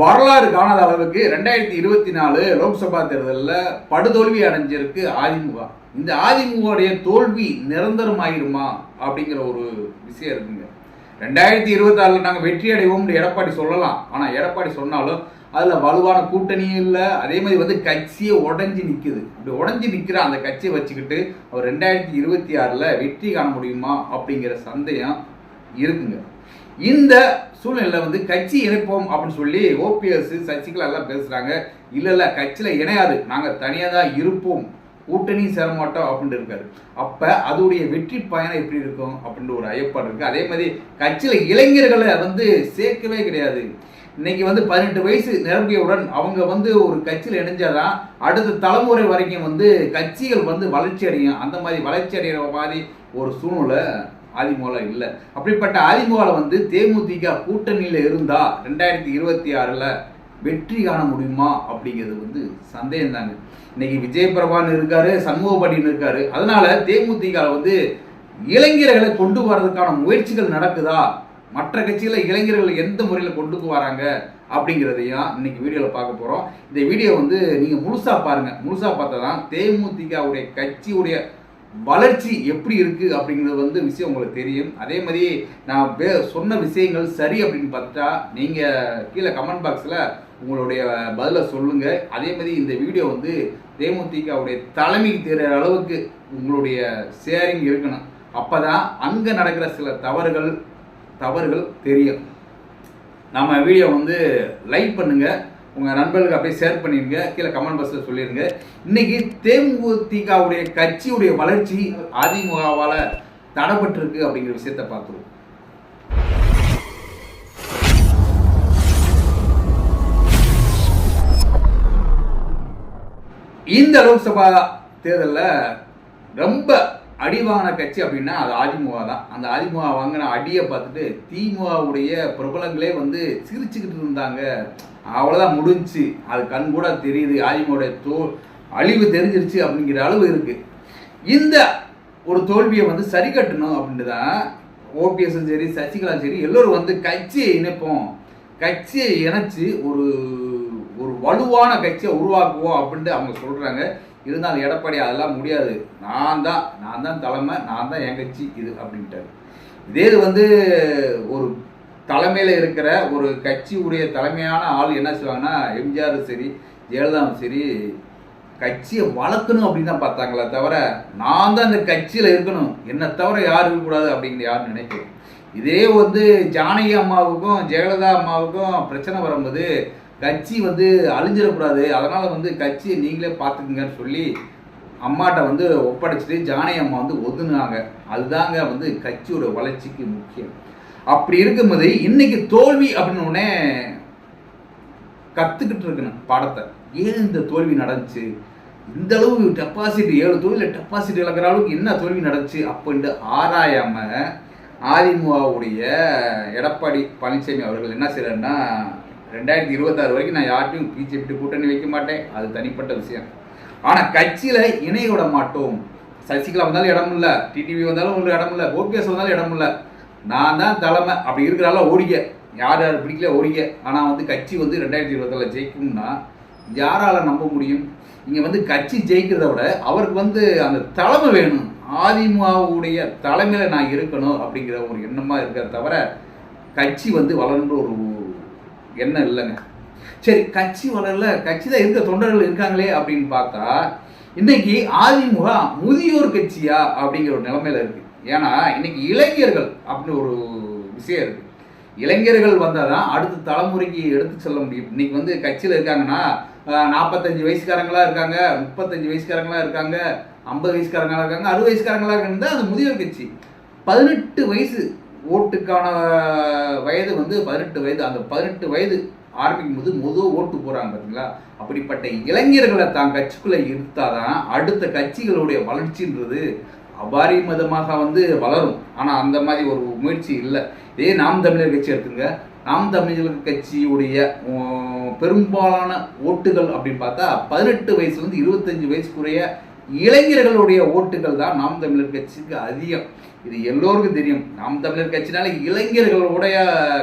வரலாறு காணாத அளவுக்கு ரெண்டாயிரத்தி இருபத்தி நாலு லோக்சபா தேர்தலில் படுதோல்வி அடைஞ்சிருக்கு அதிமுக இந்த அதிமுகவுடைய தோல்வி நிரந்தரமாயிருமா அப்படிங்கிற ஒரு விஷயம் இருக்குங்க. ரெண்டாயிரத்தி இருபத்தி ஆறில் நாங்கள் வெற்றி அடைவோம்னு எடப்பாடி சொல்லலாம். ஆனால் எடப்பாடி சொன்னாலும் அதில் வலுவான கூட்டணியும் இல்லை. அதே மாதிரி வந்து கட்சியே உடஞ்சி நிற்குது அப்படி உடஞ்சி நிற்கிற அந்த கட்சியை வச்சுக்கிட்டு அவர் ரெண்டாயிரத்தி இருபத்தி ஆறில் வெற்றி காண முடியுமா அப்படிங்கிற சந்தேகம் இருக்குங்க. இந்த சூழ்நிலையில் வந்து கட்சி இணைப்போம் அப்படின்னு சொல்லி ஓபிஎஸ் சசிகலா எல்லாம் பேசுகிறாங்க இல்லை இல்லை கட்சியில் இணையாது. நாங்கள் தனியாக தான் இருப்போம். கூட்டணி சேரமாட்டோம் அப்படின்ட்டு இருக்காரு. அப்போ அதோடைய வெற்றி பயணம் எப்படி இருக்கும் அப்படின்ற ஒரு ஐயப்பாடு இருக்குது அதே மாதிரி கட்சியில் இளைஞர்களை வந்து சேர்க்கவே கிடையாது. இன்னைக்கு வந்து பதினெட்டு வயசு நிரம்பியவுடன் அவங்க வந்து ஒரு கட்சியில் இணைஞ்சாதான் அடுத்த தலைமுறை வரைக்கும் வந்து கட்சிகள் வந்து வளர்ச்சி அடையும். அந்த மாதிரி வளர்ச்சி அடைகிற மாதிரி ஒரு சூழ்நிலை அதிமுகவில் இல்லை. அப்படிப்பட்ட அதிமுகவில் வந்து தேமுதிக கூட்டணியில் இருந்தால் ரெண்டாயிரத்தி இருபத்தி ஆறில் வெற்றி காண முடியுமா அப்படிங்கிறது வந்து சந்தேகம் தாங்க இன்னைக்கு விஜய் பிரபான் இருக்காரு சண்முக இருக்காரு. அதனால தேமுதிக வந்து இளைஞர்களை கொண்டு வர்றதுக்கான முயற்சிகள் நடக்குதா? மற்ற கட்சிகளை இளைஞர்கள் எந்த முறையில் கொண்டு வராங்க அப்படிங்கிறதையும் இன்னைக்கு வீடியோவில் பார்க்க போகிறோம் இந்த வீடியோ வந்து நீங்கள் முழுசாக பாருங்கள் முழுசாக பார்த்தா தான் தேமுதிகவுடைய கட்சியுடைய வளர்ச்சி எப்படி இருக்குது அப்படிங்கிறது வந்து விஷயம் உங்களுக்கு தெரியும். அதே மாதிரி நான் பே சொன்ன விஷயங்கள் சரி அப்படின்னு பார்த்தா நீங்கள் கீழே கமெண்ட் பாக்ஸில் உங்களுடைய பதிலை சொல்லுங்கள் அதே மாதிரி இந்த வீடியோ வந்து தேமுதிகவுடைய தலைமைக்கு தெரிகிற அளவுக்கு உங்களுடைய ஷேரிங் இருக்கணும். அப்போ தான் அங்கே நடக்கிற சில தவறுகள் தவறுகள் தெரியும். நம்ம வீடியோ வந்து லைக் பண்ணுங்கள் உங்க நண்பர்களுக்கு அப்படியே ஷேர் பண்ணிருங்க. கீழே கமெண்ட் பாக்ஸில் சொல்லிருங்க. இன்னைக்கு தேமுதிகவுடைய கட்சியுடைய வளர்ச்சி அதிமுகவால தடப்பட்டிருக்கு அப்படிங்கிற விஷயத்த பார்த்துருவோம். இந்த லோக்சபா தேர்தலில் ரொம்ப அடிவாங்கின கட்சி அப்படின்னா அது அதிமுக தான். அந்த அதிமுக வாங்கின அடியை பார்த்துட்டு திமுகவுடைய பிரபலங்களே வந்து சிரிச்சுக்கிட்டு இருந்தாங்க. அவ்வளோதான் முடிஞ்சுச்சு. அது கண் கூட தெரியுது. அதிமுகவுடைய தோ அழிவு தெரிஞ்சிருச்சு அப்படிங்கிற அளவு இருக்குது இந்த ஒரு தோல்வியை வந்து சரி கட்டணும் அப்படின்ட்டு தான் ஓபிஎஸும் சரி சசிகலா சரி எல்லோரும் வந்து கட்சியை இணைப்போம். கட்சியை இணைச்சி ஒரு ஒரு வலுவான கட்சியை உருவாக்குவோம் அப்படின்ட்டு அவங்க சொல்கிறாங்க இருந்தாலும் எடப்பாடி அதெல்லாம் முடியாது. நான் தான் நான் தான் தலைமை நான் தான் என் கட்சி இது அப்படின்ட்டாரு. இதே இது வந்து ஒரு தலைமையில் இருக்கிற ஒரு கட்சியுடைய தலைமையான ஆள் என்ன செய்வாங்கன்னா எம்ஜிஆர் சரி ஜெயலலிதாவும் சரி கட்சியை வளர்க்கணும் அப்படின்னு தான் பார்த்தாங்களே தவிர நான் தான் இந்த கட்சியில் இருக்கணும். என்னை தவிர யாரும் இருக்கக்கூடாது அப்படிங்கிற யாரும் நினைக்கிறேன் இதே வந்து ஜானகி அம்மாவுக்கும் ஜெயலலிதா அம்மாவுக்கும் பிரச்சனை வரும்போது கட்சி வந்து அழிஞ்சிடக்கூடாது. அதனால் வந்து கட்சியை நீங்களே பார்த்துக்குங்கன்னு சொல்லி அம்மாட்ட வந்து ஒப்படைச்சிட்டு ஜானகி அம்மா வந்து ஒதுனாங்க அதுதாங்க வந்து கட்சியோட வளர்ச்சிக்கு முக்கியம். அப்படி இருக்கும்போது இன்னைக்கு தோல்வி அப்படின்னு உடனே கற்றுக்கிட்டு இருக்கணும் பாடத்தை. ஏன் இந்த தோல்வி நடந்துச்சு? இந்த அளவு டெபாசிட் ஏழு தொழில டெபாசிட் இழக்கிற அளவுக்கு என்ன தோல்வி நடந்துச்சு அப்படின்ட்டு ஆராயாம அதிமுகவுடைய எடப்பாடி பழனிசாமி அவர்கள் என்ன செய்யறாருன்னா ரெண்டாயிரத்தி இருபத்தாறு வரைக்கும் நான் யார்ட்டையும் பிஜேபி கூட்டணி வைக்க மாட்டேன். அது தனிப்பட்ட விஷயம். ஆனால் கட்சியில் இணைய விட மாட்டோம். சசிகலா வந்தாலும் இடம் இல்லை டிடிவி வந்தாலும் ஒரு இடம் இல்லை ஓபிஎஸ் வந்தாலும் இடம் இல்லை. நான் தான் தலைமை. அப்படி இருக்கிறால ஓடிக்க. யார் யார் பிடிக்கல ஓடிக்க. ஆனால் வந்து கட்சி வந்து ரெண்டாயிரத்தி இருபத்தில் ஜெயிக்கும்னா யாரால் நம்ப முடியும்? இங்கே வந்து கட்சி ஜெயிக்கிறத விட அவருக்கு வந்து அந்த தலைமை வேணும். அதிமுகவுடைய தலைமையில் நான் இருக்கணும் அப்படிங்கிற ஒரு எண்ணமாக இருக்கிறத தவிர கட்சி வந்து வளர்ந்து ஒரு எண்ணம் இல்லைங்க? சரி கட்சி வளரல கட்சி தான் இருக்க தொண்டர்கள் இருக்காங்களே அப்படின்னு பார்த்தா இன்னைக்கு அதிமுக முதியோர் கட்சியா அப்படிங்கிற ஒரு நிலைமையில இருக்கு. ஏன்னா இன்னைக்கு இளைஞர்கள் அப்படின்னு ஒரு விஷயம் இருக்கு. இளைஞர்கள் வந்தால் தான் அடுத்த தலைமுறைக்கு எடுத்து செல்ல முடியும். இன்னைக்கு வந்து கட்சியில் இருக்காங்கன்னா நாற்பத்தஞ்சு வயசுக்காரங்களா இருக்காங்க முப்பத்தஞ்சு வயசுக்காரங்களா இருக்காங்க ஐம்பது வயசுக்காரங்களா இருக்காங்க அறுபது வயசுக்காரங்களா இருந்தால் அது முதியோர் கட்சி. பதினெட்டு வயசு ஓட்டுக்கான வயது வந்து பதினெட்டு வயது அந்த பதினெட்டு வயது ஆரம்பிக்கும் போது முதல் ஓட்டு போகிறாங்க பார்த்தீங்களா அப்படிப்பட்ட இளைஞர்களை தான் கட்சிக்குள்ளே இருத்தாதான் அடுத்த கட்சிகளுடைய வளர்ச்சின்றது அபாரிமதமாக வந்து வளரும். ஆனால் அந்த மாதிரி ஒரு முயற்சி இல்லை. இதே நாம் தமிழர் கட்சி எடுத்துங்க. நாம் தமிழர் கட்சியுடைய பெரும்பாலான ஓட்டுகள் அப்படின்னு பார்த்தா பதினெட்டு வயசுலேருந்து இருபத்தஞ்சு வயசுக்குரிய இளைஞர்களுடைய ஓட்டுகள் தான் நாம் தமிழர் கட்சிக்கு அதிகம். இது எல்லோருக்கும் தெரியும். நாம் தமிழர் கட்சினால இளைஞர்களுடைய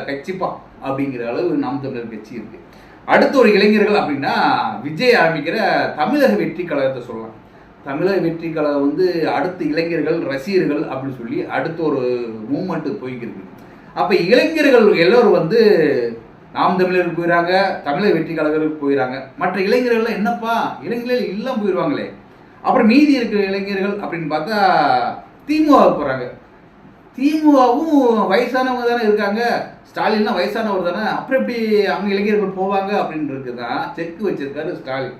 கட்சிப்பா அப்படிங்கிற அளவு நாம் தமிழர் கட்சி இருக்கு. அடுத்த ஒரு இளைஞர்கள் அப்படின்னா விஜய் ஆரம்பிக்கிற தமிழக வெற்றி கழகத்தை சொல்லலாம். தமிழக வெற்றி கழகம் வந்து அடுத்து இளைஞர்கள் ரசிகர்கள் அப்படின்னு சொல்லி அடுத்த ஒரு மூமெண்ட்டு போய்க்கிருக்கு அப்போ இளைஞர்கள் எல்லோரும் வந்து நாம் தமிழருக்கு போயிடறாங்க தமிழக வெற்றி கழகருக்கு போயிடறாங்க. மற்ற இளைஞர்கள்லாம் என்னப்பா? இளைஞர்கள் எல்லாம் போயிடுவாங்களே. அப்புறம் மீதி இருக்கிற இளைஞர்கள் அப்படின்னு பார்த்தா திமுகவுக்கு போகிறாங்க திமுகவும் வயசானவங்க தானே இருக்காங்க. ஸ்டாலின்லாம் வயசானவர் தானே. அப்புறம் எப்படி அவங்க இளைஞர்கள் போவாங்க அப்படின்றது தான் செக் வச்சிருக்காரு ஸ்டாலின்.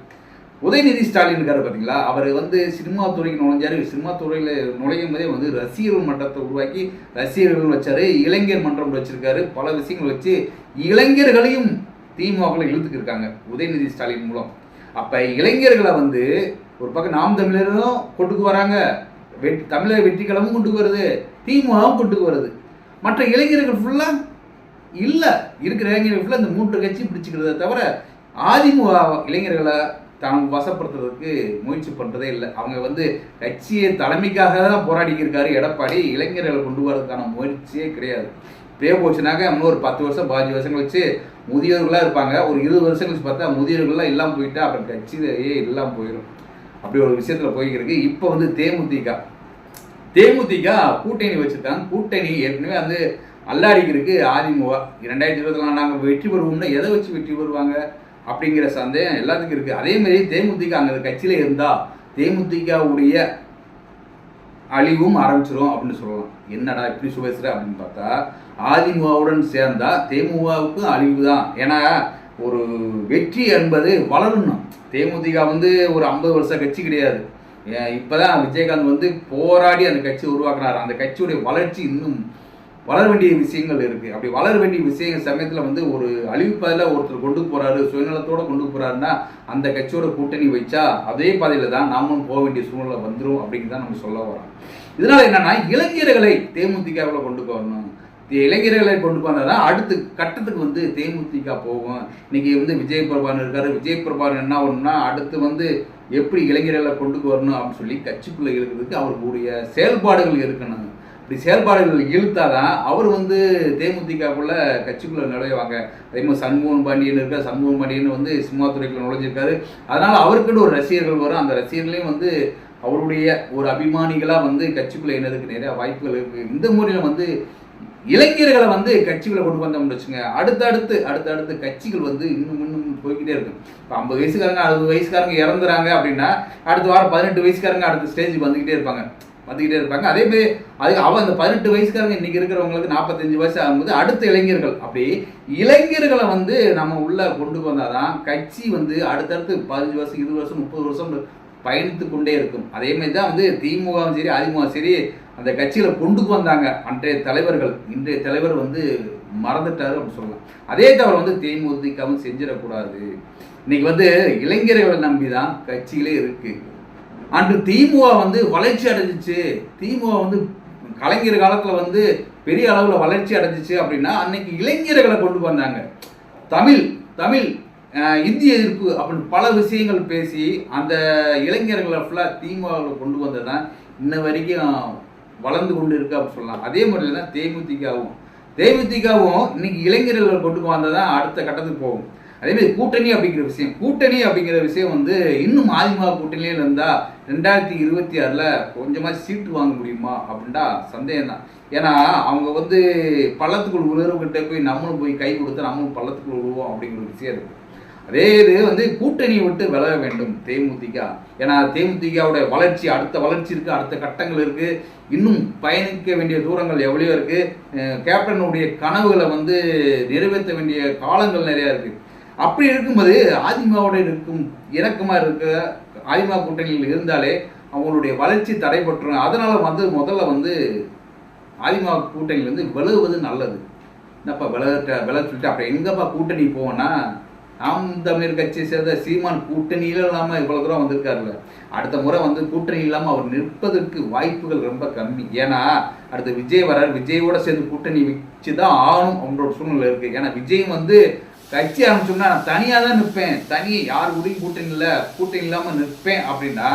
உதயநிதி ஸ்டாலின் இருக்காரு பார்த்தீங்களா? அவர் வந்து சினிமா துறைக்கு நுழைஞ்சாரு. சினிமா துறையில் நுழையும் போதே வந்து ரசிகர்கள் மன்றத்தை உருவாக்கி ரசிகர்கள் வச்சாரு. இளைஞர் மன்றம் வச்சிருக்காரு. பல விஷயங்கள் வச்சு இளைஞர்களையும் திமுகவில் இழுத்துக்கிருக்காங்க உதயநிதி ஸ்டாலின் மூலம். அப்போ இளைஞர்களை வந்து ஒரு பக்கம் நாம் தமிழரும் கொண்டுக்கு வராங்க. வெற்றி தமிழக வெற்றி கொண்டுக்கு கொண்டு வருது. திமுகவும் கொண்டு வருது. மற்ற இளைஞர்கள் ஃபுல்லாக இல்லை. இருக்கிற இளைஞர்கள் ஃபுல்லாக இந்த மூன்று கட்சி பிடிச்சிக்கிறத தவிர அதிமுக இளைஞர்களை தான் வசப்படுத்துறதுக்கு முயற்சி பண்ணுறதே இல்லை. அவங்க வந்து கட்சியை தலைமைக்காக தான் போராடிக்கிருக்காரு எடப்பாடி இளைஞர்களை கொண்டு வரதுக்கான முயற்சியே கிடையாது. இப்படியே போச்சுனாக்க இன்னும் ஒரு பத்து வருஷம் பாஞ்சு வருஷம் கழிச்சு முதியோர்களாக இருப்பாங்க. ஒரு இருபது வருஷம் கழிச்சு பார்த்தா முதியோர்கள்லாம் இல்லாமல் போயிட்டா அப்புறம் கட்சியே இல்லாமல் போயிடும் அப்படி ஒரு விஷயத்தில் போய்க்கிருக்கு. இப்போ வந்து தேமுதிக. தேமுதிக கூட்டணி வச்சுருக்காங்க கூட்டணி ஏற்கனவே வந்து அல்லாடிக்கிறதுக்கு அதிமுக. ரெண்டாயிரத்தி இருபத்தி நாலு நாங்கள் வெற்றி பெறுவோம்னா எதை வச்சு வெற்றி பெறுவாங்க? அப்படிங்கிற சந்தேகம் எல்லாத்துக்கும் இருக்குது அதே மாதிரி தேமுதிக அங்கே கட்சியில் இருந்தால் தேமுதிகவுடைய அழிவும் ஆரம்பிச்சிடும் அப்படின்னு சொல்லலாம். என்னடா இப்படி சுபேசுற அப்படின்னு பார்த்தா அதிமுகவுடன் சேர்ந்தா தேமுகவுக்கும் அழிவு தான் ஏன்னா ஒரு வெற்றி என்பது வளரணும். தேமுதிக வந்து ஒரு ஐம்பது வருஷம் கட்சி கிடையாது. இப்போதான் விஜயகாந்த் வந்து போராடி அந்த கட்சி உருவாக்குறாரு அந்த கட்சியுடைய வளர்ச்சி இன்னும் வளர வேண்டிய விஷயங்கள் இருக்கு. அப்படி வளர வேண்டிய விஷயங்கள் சமயத்தில் வந்து ஒரு அழிவுப்பாதையில் ஒருத்தர் கொண்டு போறாரு சுயநலத்தோட கொண்டு போறாருன்னா அந்த கட்சியோட கூட்டணி வச்சா அதே பாதையில தான் நாமும் போக வேண்டிய சூழ்நிலை வந்துடும் அப்படின்னு தான் நம்ம சொல்ல வரோம். இதனால என்னன்னா இளைஞர்களை தேமுதிகவில் கொண்டு போகணும். இளைஞர்களை கொண்டு போனால் அடுத்த கட்டத்துக்கு வந்து தேமுதிக போகும். இன்னைக்கு வந்து விஜய் பிரபான் இருக்காரு. விஜய் பிரபான் என்ன ஆகணும்னா அடுத்து வந்து எப்படி இளைஞர்களை கொண்டு வரணும் அப்படின்னு சொல்லி கட்சிக்குள்ளே இருக்கிறதுக்கு அவருக்குரிய செயல்பாடுகள் இருக்கணும். இப்படி செயல்பாடுகள் இழுத்தாதான் அவர் வந்து தேமுதிகக்குள்ள கட்சிக்குள்ள நுழைவாங்க. அதே மாதிரி சண்முகன் பாண்டியன் இருக்கார் சண்முகன் பாண்டியன் வந்து சிம்மாத்துறைக்குள்ள நுழைஞ்சிருக்காரு. அதனால அவருக்குன்னு ஒரு ரசிகர்கள் வரும். அந்த ரசிகர்களையும் வந்து அவருடைய ஒரு அபிமானிகளாக வந்து கட்சிக்குள்ள இணைறதுக்கு நிறைய வாய்ப்புகள் இருக்குது இந்த முறையில் வந்து இளைஞர்களை வந்து கட்சிகளை கொண்டு வந்தோம்னு வச்சுங்க. அடுத்தடுத்து அடுத்தடுத்து கட்சிகள் வந்து இன்னும் இன்னும் போய்கிட்டே இருக்கும் இப்போ ஐம்பது வயசுக்காரங்க அறுபது வயசுக்காரங்க இறந்துறாங்க அப்படின்னா அடுத்த வாரம் பதினெட்டு வயசுக்காரங்க அடுத்த ஸ்டேஜுக்கு வந்துக்கிட்டே இருப்பாங்க. வந்துக்கிட்டே இருப்பாங்க. அதே மாதிரி அது அவன் அந்த பதினெட்டு வயசுக்காரங்க இன்னைக்கு இருக்கிறவங்களுக்கு நாற்பத்தஞ்சு வயசு ஆகும்போது அடுத்த இளைஞர்கள். அப்படி இளைஞர்களை வந்து நம்ம உள்ள கொண்டு வந்தாதான் கட்சி வந்து அடுத்தடுத்து பதினஞ்சு வருஷம் இருபது வருஷம் முப்பது வருஷம் பயணித்து கொண்டே இருக்கும். அதே மாதிரி தான் வந்து திமுகவும் சரி அதிமுகவும் சரி அந்த கட்சியில் கொண்டு வந்தாங்க அன்றைய தலைவர்கள். இன்றைய தலைவர் வந்து மறந்துட்டாரு அப்படின்னு சொல்லலாம். அதே தவிர வந்து தேமுதிகவும் செஞ்சிடக்கூடாது. இன்னைக்கு வந்து இளைஞர்களை நம்பி தான் கட்சிகளே இருக்கு. அன்று திமுக வந்து வளர்ச்சி அடைஞ்சிச்சு. திமுக வந்து கலைஞர் காலத்தில் வந்து பெரிய அளவில் வளர்ச்சி அடைஞ்சிச்சு அப்படின்னா அன்னைக்கு இளைஞர்களை கொண்டு வந்தாங்க. தமிழ் தமிழ் இந்திய எதிர்ப்பு அப்படின்னு பல விஷயங்கள் பேசி அந்த இளைஞர்களை ஃபுல்லாக திமுகவில் கொண்டு வந்தது தான் இன்ன வரைக்கும் வளர்ந்து கொண்டு இருக்கு அப்படின்னு சொல்லலாம். அதே முறையில் தான் தேமுதிகவும். தேமுதிகவும் இன்னைக்கு இளைஞர்களை கொண்டு வந்தால் தான் அடுத்த கட்டத்துக்கு போகும். அதேமாதிரி கூட்டணி அப்படிங்கிற விஷயம். கூட்டணி அப்படிங்கிற விஷயம் வந்து இன்னும் அதிமுக கூட்டணியில் இருந்தால் ரெண்டாயிரத்தி இருபத்தி ஆறில் கொஞ்சமாக சீட்டு வாங்க முடியுமா அப்படின்டா சந்தேகம் தான் ஏன்னா அவங்க வந்து பள்ளத்துக்குள் உணர்வுகிட்ட போய் நம்மளும் போய் கை கொடுத்து நம்மளும் பள்ளத்துக்குள் உருவோம் அப்படிங்கிற விஷயம் இருக்குது அதே இது வந்து கூட்டணியை விட்டு விலக வேண்டும் தேமுதிக. ஏன்னா தேமுதிகவுடைய வளர்ச்சி அடுத்த வளர்ச்சி இருக்குது அடுத்த கட்டங்கள் இருக்குது இன்னும் பயணிக்க வேண்டிய தூரங்கள் எவ்வளோ இருக்குது கேப்டனுடைய கனவுகளை வந்து நிறைவேற்ற வேண்டிய காலங்கள் நிறையா இருக்குது அப்படி இருக்கும்போது அதிமுகவோட இருக்கும் இணக்கமாக இருக்க அதிமுக கூட்டணியில் இருந்தாலே அவங்களுடைய வளர்ச்சி தடைபட்டுரும். அதனால் வந்து முதல்ல வந்து அதிமுக கூட்டணியிலேருந்து விலகுவது நல்லது. என்னப்பா விலக விலக சொல்லிட்டு அப்புறம் எங்கப்பா கூட்டணி போவோன்னா நாம் தமிழர் கட்சியை சேர்ந்த சீமான் கூட்டணியில இல்லாமல் இவ்வளோ தூரம் வந்திருக்காருல்ல. அடுத்த முறை வந்து கூட்டணி இல்லாமல் அவர் நிற்பதற்கு வாய்ப்புகள் ரொம்ப கம்மி. ஏன்னா அடுத்த விஜய் வரார். விஜயோட சேர்ந்து கூட்டணி வச்சு தான் ஆகணும் அவங்களோட சூழ்நிலை இருக்குது ஏன்னா விஜய் வந்து கட்சி ஆரம்பிச்சோம்னா நான் தனியாக தான் நிற்பேன். தனியாக யார் கூடயும் கூட்டணி இல்லை. கூட்டணி இல்லாமல் நிற்பேன் அப்படின்னா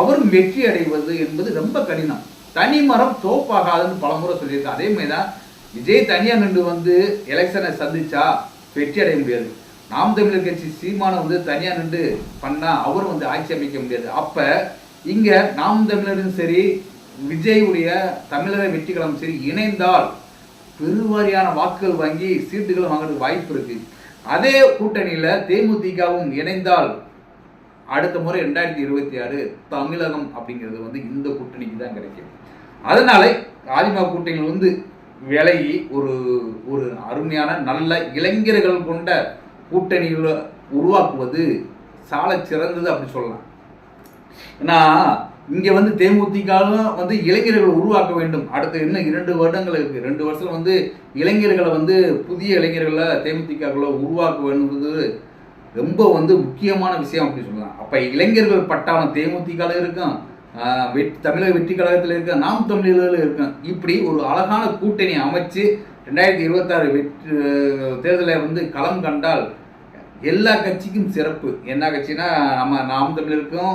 அவரும் வெற்றி அடைவது என்பது ரொம்ப கடினம். தனி மரம் தோப்பாகாதுன்னு பலமுறை சொல்லியிருக்கேன் அதே மாதிரி தான் விஜய் தனியாக நின்று வந்து எலெக்ஷனை சந்திச்சா வெற்றி அடைய முடியாது. நாம் தமிழர் கட்சி சீமானை வந்து தனியாக நின்று பண்ணால் அவரும் வந்து ஆட்சி அமைக்க முடியாது. அப்போ இங்கே நாம் தமிழரும் சரி விஜயுடைய தமிழக வெற்றிகளும் சரி இணைந்தால் பெருவாரியான வாக்குகள் வாங்கி சீட்டுகள் வாங்குறதுக்கு வாய்ப்பு இருக்கு. அதே கூட்டணியில் தேமுதிகவும் இணைந்தால் அடுத்த முறை ரெண்டாயிரத்தி இருபத்தி ஆறு தமிழகம் அப்படிங்கிறது வந்து இந்த கூட்டணிக்கு தான் கிடைக்கும். அதனால அதிமுக கூட்டணியில் வந்து விலகி ஒரு ஒரு அருமையான நல்ல இளைஞர்கள் கொண்ட கூட்டணிகளை உருவாக்குவது சால சிறந்தது அப்படி சொல்லலாம். ஏன்னா இங்கே வந்து தேமுதிகவும் வந்து இளைஞர்களை உருவாக்க வேண்டும். அடுத்த இன்னும் இரண்டு வருடங்கள் இருக்குது ரெண்டு வருஷம் வந்து இளைஞர்களை வந்து புதிய இளைஞர்களை தேமுதிகக்குள்ள உருவாக்க வேண்டுங்கிறது ரொம்ப வந்து முக்கியமான விஷயம் அப்படின்னு சொல்லலாம். அப்போ இளைஞர்கள் பட்டாளம் தேமுதிக இருக்கும். தமிழக வெற்றி கழகத்தில் இருக்க நாம் தமிழர்கள் இருக்கேன் இப்படி ஒரு அழகான கூட்டணி அமைச்சு ரெண்டாயிரத்தி இருபத்தாறு வெற்றி தேர்தலை வந்து களம் கண்டால் எல்லா கட்சிக்கும் சிறப்பு. என்ன கட்சினா நம்ம நாம் தமிழருக்கும்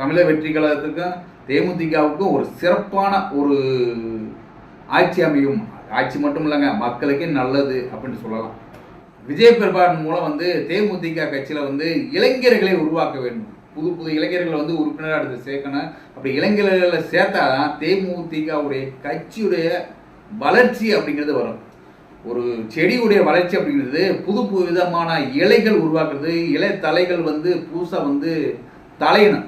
தமிழக வெற்றி கழகத்துக்கும் தேமுதிகவுக்கும் ஒரு சிறப்பான ஒரு ஆட்சி அமையும். ஆட்சி மட்டும் இல்லைங்க மக்களுக்கே நல்லது அப்படின்னு சொல்லலாம். விஜய் பெருபான் மூலம் வந்து தேமுதிக கட்சியில் வந்து இளைஞர்களை உருவாக்க வேண்டும். புது புது இளைஞர்களை வந்து உறுப்பினராக எடுத்து சேர்க்கணும். அப்படி இளைஞர்களை சேர்த்தாதான் தேமுதிகவுடைய கட்சியுடைய வளர்ச்சி அப்படிங்கிறது வரும். ஒரு செடியுடைய வளர்ச்சி அப்படிங்கிறது புது புது விதமான இலைகள் உருவாக்குறது இலை தலைகள் வந்து புதுசாக வந்து தலையணும்.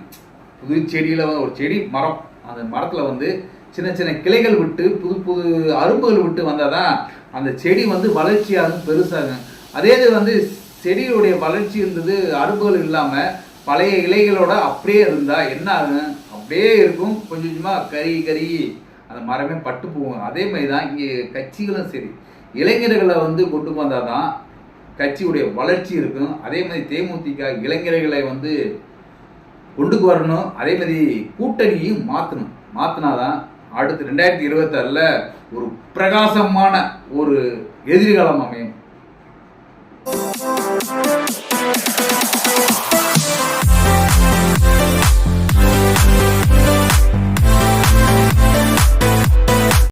புது செடியில் வந்து ஒரு செடி மரம். அந்த மரத்தில் வந்து சின்ன சின்ன கிளைகள் விட்டு புது புது அரும்புகள் விட்டு வந்தால் தான் அந்த செடி வந்து வளர்ச்சியாகும் பெருசாகும். அதே இது வந்து செடியுடைய வளர்ச்சி இருந்தது அரும்புகள் இல்லாமல் பழைய இலைகளோட அப்படியே இருந்தால் என்ன ஆகும் அப்படியே இருக்கும். கொஞ்சம் கொஞ்சமாக கறி கறி. அந்த மரமே பட்டு போகும். அதே மாதிரி தான் இங்கே கட்சிகளும் சரி. இளைஞர்களை வந்து கொண்டு வந்தால் தான் கட்சியுடைய வளர்ச்சி இருக்கும். அதே மாதிரி தேமுதிக இளைஞர்களை வந்து கொண்டு வரணும். அதே மாதிரி கூட்டணியும் மாற்றணும் மாற்றினாதான் அடுத்து ரெண்டாயிரத்தி இருபத்தாறில் ஒரு பிரகாசமான ஒரு எதிர்காலம் அமையும்.